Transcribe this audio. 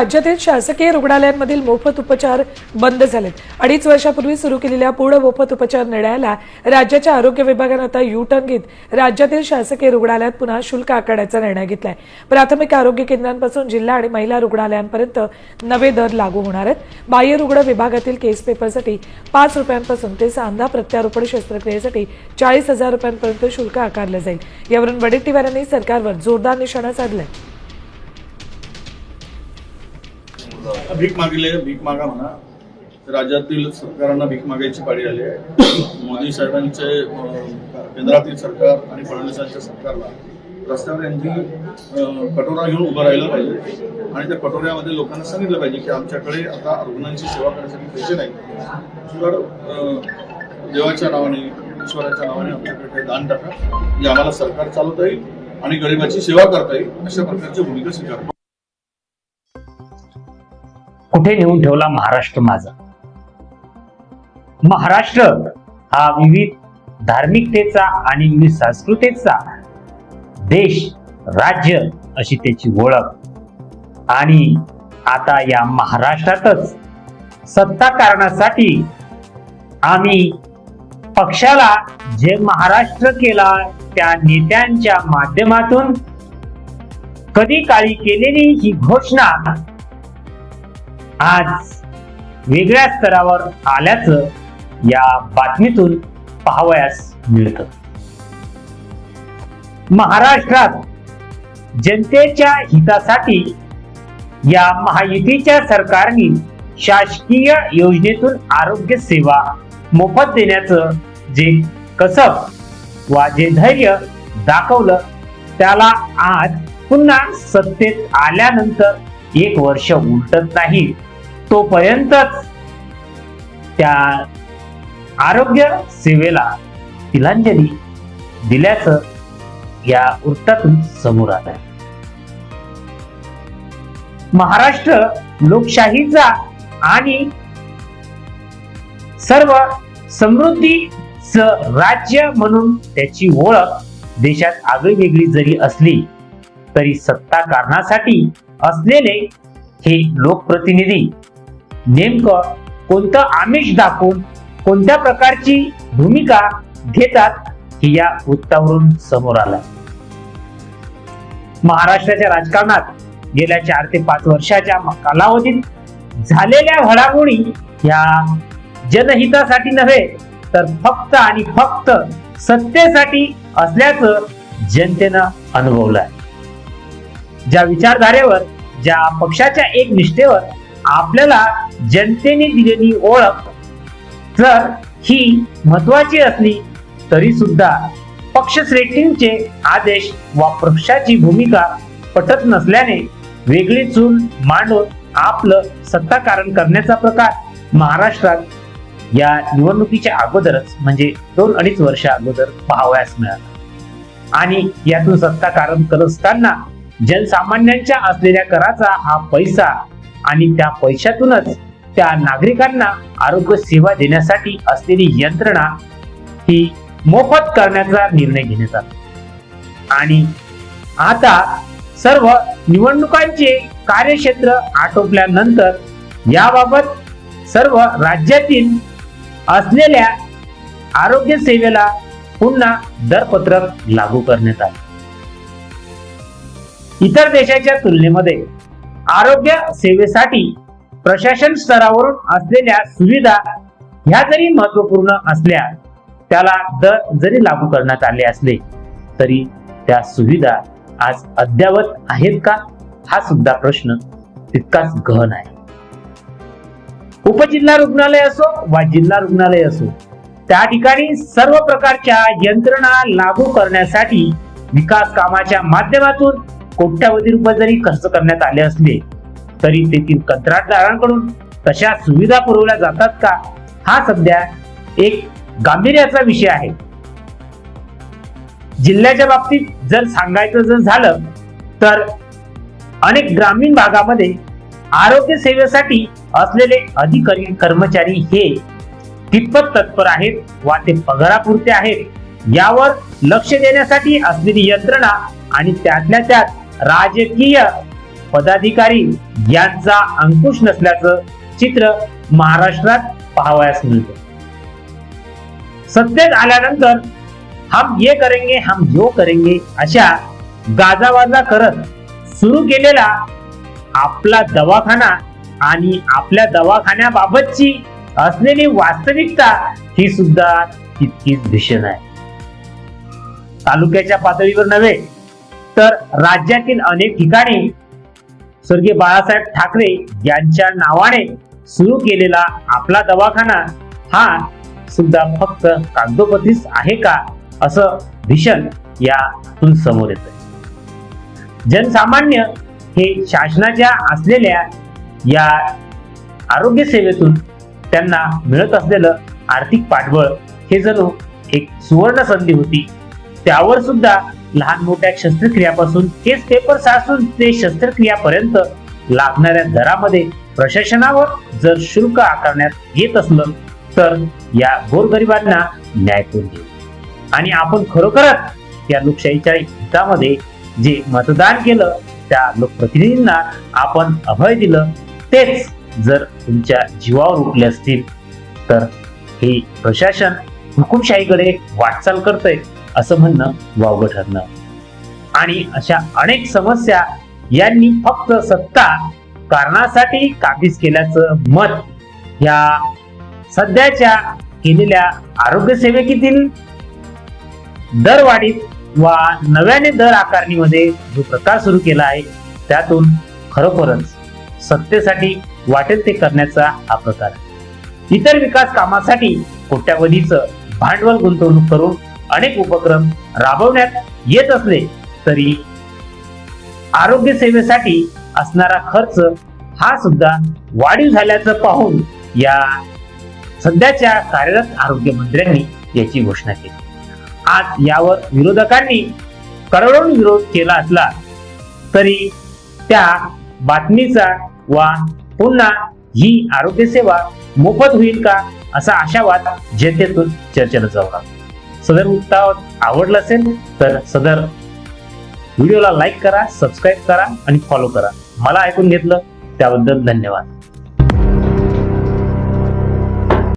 राज्यातील शासकीय रुग्णालयांमधील मोफत उपचार बंद झालेत. अडीच वर्षापूर्वी सुरू केलेल्या पूर्ण मोफत उपचार निर्णयाला राज्याच्या आरोग्य विभागानं आता यू टर्न घेत राज्यातील शासकीय रुग्णालयात पुन्हा शुल्क आकारण्याचा निर्णय घेतलाय. प्राथमिक आरोग्य केंद्रांपासून जिल्हा आणि महिला रुग्णालयांपर्यंत नवे दर लागू होणार आहेत. बाह्य रुग्ण विभागातील केस पेपरसाठी पाच रुपयांपासून ते सांधा प्रत्यारोपण शस्त्रक्रियेसाठी चाळीस हजार रुपयांपर्यंत शुल्क आकारलं जाईल. यावरून वडेट्टीवारांनी सरकारवर जोरदार निशाणा साधलाय. भीक मागले भीक मागा म्हणा. राज्यातील सरकारांना भीक मागायची पाळी आली आहे. मोदी साहेबांचे केंद्रातील सरकार आणि फडणवीसांच्या सरकारला रस्त्यावर यांनी कटोरा घेऊन उभं राहिलं पाहिजे. आणि त्या कटोऱ्यामध्ये लोकांना सांगितलं पाहिजे की आमच्याकडे आता रुग्णांची सेवा करण्यासाठी पैसे नाही तर देवाच्या नावाने ईश्वराच्या नावाने आमच्याकडे काही दान टाका. जे आम्हाला सरकार चालवता येईल आणि गरिबाची सेवा करता येईल अशा प्रकारची भूमिका स्वीकारतो. कुठे नेऊन ठेवला महाराष्ट्र माझा? महाराष्ट्र हा विविध धार्मिकतेचा आणि विविध संस्कृतीचा देश राज्य अशी त्याची ओळख. आणि आता या महाराष्ट्रातच सत्ता कारणासाठी आम्ही पक्षाला जे महाराष्ट्र केला त्या नेत्यांच्या माध्यमातून कधी काळी केलेली ही घोषणा आज वेगळ्या स्तरावर आल्याचं या बातमीतून पाहावयास मिळतं. महाराष्ट्रात जनतेच्या हितासाठी या महायुतीच्या सरकारने शासकीय योजनेतून आरोग्य सेवा मोफत देण्याचं जे कसब वा जे धैर्य दाखवलं त्याला आज पुन्हा सत्तेत आल्यानंतर एक वर्ष उलटत नाही. तोपर्यंतच त्या आरोग्य सेवेला तिलांजली दिल्याचं या वृत्तातून समोर आलं महाराष्ट्र लोकशाहीचा आणि सर्व समृद्धीच राज्य म्हणून त्याची ओळख देशात आगळी वेगळी जरी असली तरी सत्ता कारणासाठी असलेले हे लोकप्रतिनिधी नेमकं कोणतं आमिष दाखवून कोणत्या प्रकारची भूमिका घेतात हे या वृत्तावरून समोर आलं महाराष्ट्राच्या राजकारणात गेल्या चार ते पाच वर्षाच्या कालावधीत झालेल्या घडामोडी या जनहितासाठी नव्हे तर फक्त आणि फक्त सत्तेसाठी असल्याचं जनतेनं अनुभवलं ज्या विचारधारेवर ज्या पक्षाच्या एक निष्ठेवर आपल्याला जनतेने दिलेली ओळख जर ही महत्वाची असली तरी सुद्धा पक्षश्रेष्ठींचे आदेश वा पक्षाची भूमिका पटत नसल्याने वेगळी चूल मांडून आपलं सत्ताकारण करण्याचा प्रकार महाराष्ट्रात या निवडणुकीच्या अगोदरच म्हणजे दोन अडीच वर्ष अगोदर पाहावयास मिळाला. आणि यातून सत्ताकारण करत असताना जनसामान्यांच्या असलेल्या कराचा हा पैसा आणि त्या पैशातूनच त्या नागरिकांना आरोग्य सेवा देण्यासाठी असलेली यंत्रणा ही मोफत करण्याचा निर्णय घेण्यात आला. आणि आता सर्व निवडणुकांचे कार्यक्षेत्र आटोपल्यानंतर याबाबत सर्व राज्यातील असलेल्या आरोग्य सेवेला पुन्हा दरपत्रक लागू करण्यात आले. इतर देशाच्या तुलनेमध्ये आरोग्य सेवेसाठी प्रशासन स्तरावरून असलेल्या सुविधा ह्या जरी महत्त्वपूर्ण असल्या त्याला दर जरी लागू करण्यात आले असले तरी त्या सुविधा आज अद्यावत आहेत का? हा सुद्धा प्रश्न तितकाच गहन आहे. उपजिल्हा रुग्णालय असो वा जिल्हा रुग्णालय असो त्या ठिकाणी सर्व प्रकारच्या यंत्रणा लागू करण्यासाठी विकास कामाच्या माध्यमातून कोट्यावधी रुपये जरी खर्च करण्यात आले असले तरी तेथील कंत्राटदारांकडून तशा सुविधा पुरवल्या जातात का? हा सध्या एक गांभीर्याचा विषय आहे. जिल्ह्याच्या बाबतीत जर सांगायचं जर झालं तर अनेक ग्रामीण भागामध्ये आरोग्य सेवेसाठी असलेले अधिकारी कर्मचारी हे कितपत तत्पर आहेत वा ते पगारापुरते आहेत यावर लक्ष देण्यासाठी असलेली यंत्रणा आणि त्यातल्या त्यात राजकीय पदाधिकारी यांचा अंकुश नसल्याचं चित्र महाराष्ट्रात पाहावयास मिळतं. सत्तेत आल्यानंतर हम ये करेंगे हम जो करेंगे अशा गाजावाजा करत सुरू केलेला आपला दवाखाना आणि आपल्या दवाखान्याबाबतची असलेली वास्तविकता ही सुद्धा तितकीच भीषण आहे. तालुक्याच्या पातळीवर नव्हे तर राज्यातील अनेक ठिकाणी स्वर्गीय बाळासाहेब ठाकरे यांच्या नावाने सुरू केलेला आपला दवाखाना हा सुद्धा फक्त कागदोपत्रीच आहे का असं भीषण यातून समोर येत जनसामान्य हे शासनाच्या असलेल्या या आरोग्य सेवेतून त्यांना मिळत असलेलं आर्थिक पाठबळ हे जणू एक सुवर्ण संधी होती. त्यावर सुद्धा लहान मोठ्या शस्त्रक्रियापासून केस पेपर सासून ते शस्त्रक्रियापर्यंत लागणाऱ्या दरामध्ये प्रशासनावर जर शुल्क आकारण्यात येत असलं तर या गोरगरिबांना न्याय कोण देईल? आणि आपण खरोखरच या लोकशाहीच्या हितामध्ये जे मतदान केलं त्या लोकप्रतिनिधींना आपण अभय दिलं तेच जर तुमच्या जीवावर उठले असतील तर हे प्रशासन हुकुमशाहीकडे वाटचाल करतंय. असं म्हणणं वावगं ठरणं आणि अशा अनेक समस्या यांनी फक्त सत्ता कारणासाठी काबीज केल्याचं मत या सध्याच्या केलेल्या आरोग्य सेवेकीतील दरवाढीत वा नव्याने दर आकारणीमध्ये जो प्रकार सुरू केला आहे त्यातून खरोखरच सत्तेसाठी वाटेल ते करण्याचा हा प्रकार इतर विकास कामासाठी कोट्यावधीचं भांडवल गुंतवणूक करून अनेक उपक्रम राबवण्यात येत असले तरी आरोग्य सेवेसाठी असणारा खर्च हा सुद्धा वाढीव झाल्याचं पाहून या सध्याच्या कार्यरत आरोग्य मंत्र्यांनी याची घोषणा केली. आज यावर विरोधकांनी करोडून विरोध केला असला तरी त्या बातमीचा वा पुन्हा ही आरोग्य सेवा मोफत होईल का असा आशावाद जनतेतून चर्चेला जाऊ लागला. सदर वृत्ता आवडलं असेल तर सदर व्हिडिओला लाईक करा सबस्क्राईब करा आणि फॉलो करा. मला ऐकून घेतलं त्याबद्दल धन्यवाद.